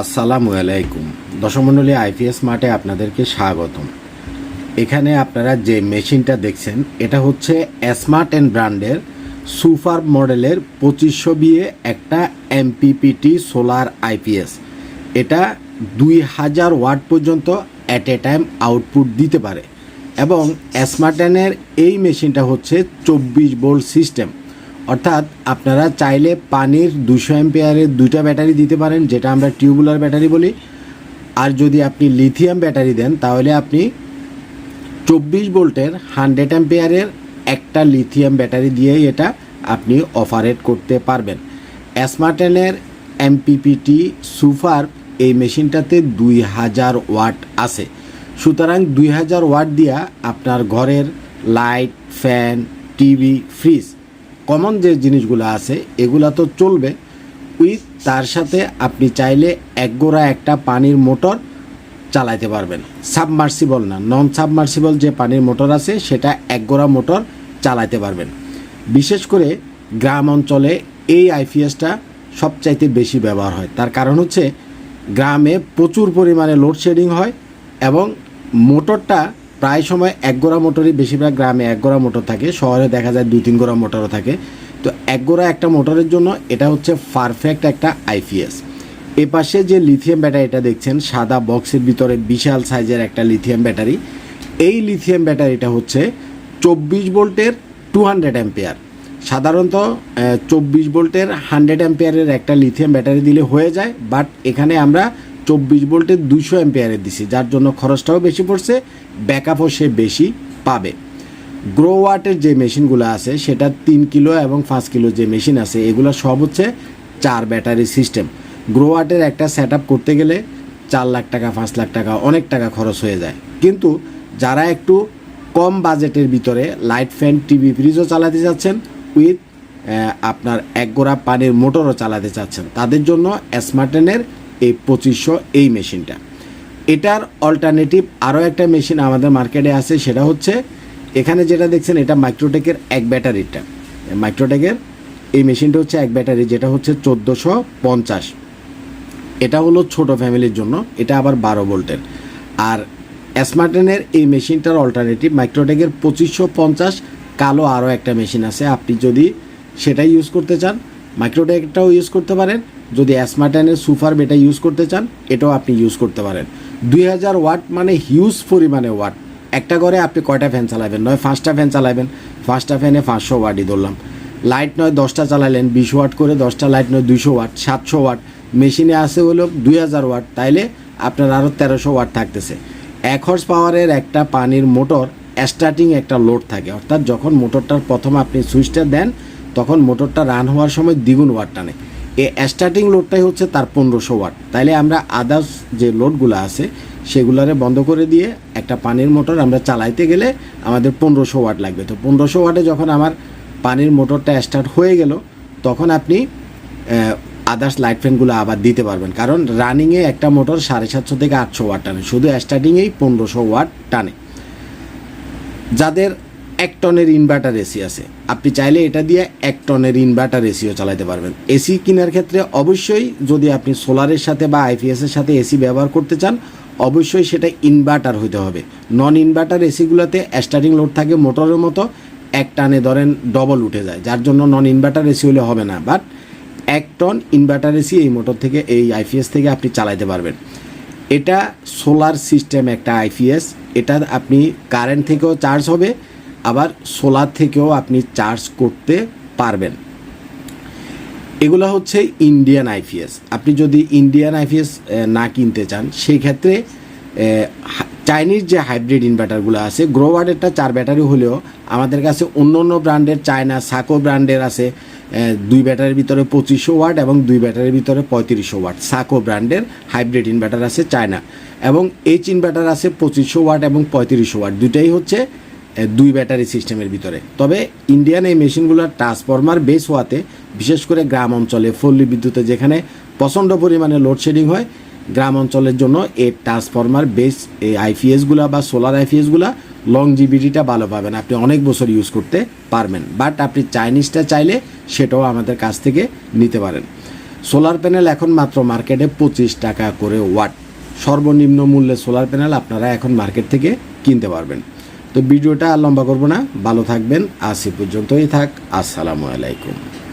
আসসালামু আলাইকুম। দশমণ্ডলী আইপিএস মাঠে আপনাদেরকে স্বাগতম। এখানে আপনারা যে মেশিনটা দেখছেন, এটা হচ্ছে স্মার্ট অ্যান্ড ব্র্যান্ডের সুপার মডেলের পঁচিশশো বিয়ে একটা এমপিপিটি সোলার আইপিএস। এটা দুই হাজার ওয়াট পর্যন্ত অ্যাট এ টাইম আউটপুট দিতে পারে। এবং স্মার্টেনের এই মেশিনটা হচ্ছে চব্বিশ বোল্ট সিস্টেম। অর্থাৎ আপনারা চাইলে পানির দুশো এম্পিয়ারের দুইটা ব্যাটারি দিতে পারেন, যেটা আমরা টিউবুলার ব্যাটারি বলি। আর যদি আপনি লিথিয়াম ব্যাটারি দেন, তাহলে আপনি চব্বিশ ভোল্টের হান্ড্রেড অ্যাম্পিয়ারের একটা লিথিয়াম ব্যাটারি দিয়েই এটা আপনি অপারেট করতে পারবেন। স্মার্টেনের এমপিপিটি সুপার এই মেশিনটাতে দুই হাজার ওয়াট আছে। সুতরাং দুই হাজার ওয়াট দিয়া আপনার ঘরের light, fan, TV, fridge common যে জিনিসগুলো আছে, এগুলা তো চলবে। উইথ তার সাথে আপনি চাইলে এক গোড়া একটা পানির মোটর চালাইতে পারবেন। সাবমার্সিবল না নন সাবমার্সিবল যে পানির মোটর আছে, সেটা এক গোড়া মোটর চালাইতে পারবেন। বিশেষ করে গ্রাম অঞ্চলে এই আইপিএসটা সবচাইতে বেশি ব্যবহার হয়। তার কারণ হচ্ছে, গ্রামে প্রচুর পরিমাণে লোডশেডিং হয় এবং মোটরটা প্রায় সময় এক গোড়া মোটরই বেশিরভাগ গ্রামে এক গোড়া মোটর থাকে, শহরে দেখা যায় দুই তিন গোড়া মোটরও থাকে। তো এক গোড়া একটা মোটরের জন্য এটা হচ্ছে পারফেক্ট একটা আইপিএস এ পাশে যে লিথিয়াম ব্যাটারিটা দেখছেন, সাদা বক্সের ভিতরে বিশাল সাইজের একটা লিথিয়াম ব্যাটারি। এই লিথিয়াম ব্যাটারিটা হচ্ছে চব্বিশ ভোল্টের টু হান্ড্রেড অ্যাম্পিয়ার সাধারণত চব্বিশ ভোল্টের হান্ড্রেড অ্যাম্পিয়ারের একটা লিথিয়াম ব্যাটারি দিলে হয়ে যায় বাট এখানে আমরা চব্বিশ ভোল্টের দুশো অ্যাম্পিয়ারের দিছি, যার জন্য খরচটাও বেশি পড়ছে ব্যাকআপও সে বেশি পাবে। গ্রো ওয়াটের যে মেশিনগুলো আছে, সেটা তিন কিলো এবং পাঁচ কিলো যে মেশিন আছে, এগুলো সব হচ্ছে চার ব্যাটারি সিস্টেম। গ্রো ওয়াটের একটা সেট করতে গেলে চার লাখ টাকা, পাঁচ লাখ টাকা, অনেক টাকা খরচ হয়ে যায়। কিন্তু যারা একটু কম বাজেটের ভিতরে লাইট ফ্যান টিভি ফ্রিজও চালাতে চাচ্ছেন উইথ আপনার এক গোড়া পানির মোটরও চালাতে চাচ্ছেন, তাদের জন্য স্মার্টেনের এই পঁচিশশো এই মেশিনটা। এটার অল্টারনেটিভ আরও একটা মেশিন আমাদের মার্কেটে আছে, সেটা হচ্ছে, এখানে যেটা দেখছেন, এটা মাইক্রোটেকের এক ব্যাটারিটা। মাইক্রোটেকের এই মেশিনটা হচ্ছে এক ব্যাটারি, যেটা হচ্ছে চোদ্দোশো পঞ্চাশ। এটা হলো ছোট ফ্যামিলির জন্য, এটা আবার বারো ভোল্টের। আর স্মার্টেনের এই মেশিনটার অল্টারনেটিভ মাইক্রোটেকের পঁচিশশো পঞ্চাশ কালো আরও একটা মেশিন আছে। আপনি যদি সেটাই ইউজ করতে চান মাইক্রোটেকটাও ইউজ করতে পারেন। যদি স্মার্টেনের সুপার বেটা ইউজ করতে চান, এটাও আপনি ইউজ করতে পারেন। দুই হাজার ওয়াট মানে হিউজ পরিমাণে ওয়াট একটা ঘরে আপনি কয়টা ফ্যান চালাবেন? নয়, পাঁচটা ফ্যান চালাবেন। পাঁচটা ফ্যানে পাঁচশো ওয়াটই ধরলাম। লাইট নয়, দশটা চালালেন, বিশ ওয়াট করে দশটা লাইট নয়, দুইশো ওয়াট সাতশো ওয়াট মেশিনে আসে হলো দুই হাজার ওয়াট তাইলে আপনার আরও তেরোশো ওয়াট থাকতেছে। এক হর্স পাওয়ারের একটা পানির মোটর স্টার্টিং একটা লোড থাকে। অর্থাৎ যখন মোটরটার প্রথম আপনি সুইচটা দেন, তখন মোটরটা রান হওয়ার সময় দ্বিগুণ ওয়াট টানে। এই স্টার্টিং লোডটাই হচ্ছে তার পনেরোশো ওয়াট। তাইলে আমরা আদার্স যে লোডগুলো আছে, সেগুলারে বন্ধ করে দিয়ে একটা পানির মোটর আমরা চালাইতে গেলে আমাদের পনেরোশো ওয়াট লাগবে। তো পনেরোশো ওয়াটে যখন আমার পানির মোটরটা স্টার্ট হয়ে গেল, তখন আপনি আদার্স লাইট ফ্যানগুলো আবার দিতে পারবেন। কারণ রানিংয়ে একটা মোটর সাড়ে সাতশো থেকে আটশো ওয়াট টানে। শুধু স্টার্টিংয়েই পনেরোশো ওয়াট টানে। যাদের এক টনের ইনভার্টার এসি আছে। আপনি চাইলে এটা দিয়ে এক টনের ইনভার্টার এসিও চালাতে পারবেন। এসি কেনার ক্ষেত্রে অবশ্যই যদি আপনি সোলারের সাথে বা আইপিএসের সাথে এসি ব্যবহার করতে চান, অবশ্যই সেটা ইনভার্টার হতে হবে। নন ইনভার্টার এসিগুলোতে স্টার্টিং লোড থাকে মোটরের মতো, এক টানে ধরেন ডবল উঠে যায়, যার জন্য নন ইনভার্টার এসি হলে হবে না। বাট এক টন ইনভার্টার এসি এই মোটর থেকে, এই আইপিএস থেকে আপনি চালাতে পারবেন। এটা সোলার সিস্টেম একটা আইপিএস এটা আপনি কারেন্ট থেকেও চার্জ হবে আবার সোলার থেকেও আপনি চার্জ করতে পারবেন। এগুলো হচ্ছে ইন্ডিয়ান আইপিএস আপনি যদি ইন্ডিয়ান আইপিএস না কিনতে চান সেই ক্ষেত্রে চাইনিজ যে হাইব্রিড ইনভার্টারগুলো আছে গ্রোওয়ার্ডেরটা চার ব্যাটারি হলেও আমাদের কাছে অন্য অন্য ব্র্যান্ডের চায়না সাকো ব্র্যান্ডের আছে দুই ব্যাটারির ভিতরে পঁচিশশো ওয়াট এবং দুই ব্যাটারির ভিতরে পঁয়ত্রিশশো ওয়াট। সাকো ব্র্যান্ডের হাইব্রিড ইনভার্টার আছে চায়না এবং এইচ ইনভার্টার আছে পঁচিশশো ওয়াট এবং পঁয়ত্রিশশো ওয়াট। দুটাই হচ্ছে দুই ব্যাটারি সিস্টেমের ভিতরে। তবে ইন্ডিয়ান এই মেশিনগুলোর ট্রান্সফরমার বেস হওয়াতে, বিশেষ করে গ্রাম অঞ্চলে পল্লী বিদ্যুতে যেখানে প্রচণ্ড পরিমাণে লোডশেডিং হয়, গ্রাম অঞ্চলের জন্য এই ট্রান্সফরমার বেস এই আইপিএসগুলা বা সোলার আইপিএসগুলা লং জিবিটিটা ভালো পাবেন। আপনি অনেক বছর ইউজ করতে পারবেন। বাট আপনি চাইনিজটা চাইলে সেটাও আমাদের কাছ থেকে নিতে পারেন। সোলার প্যানেল এখন মাত্র মার্কেটে পঁচিশ টাকা করে ওয়াট সর্বনিম্ন মূল্যে সোলার প্যানেল আপনারা এখন মার্কেট থেকে কিনতে পারবেন। তো ভিডিওটা আর লম্বা করব না। ভালো থাকবেন। আজ পর্যন্তই থাক। আসসালামু আলাইকুম।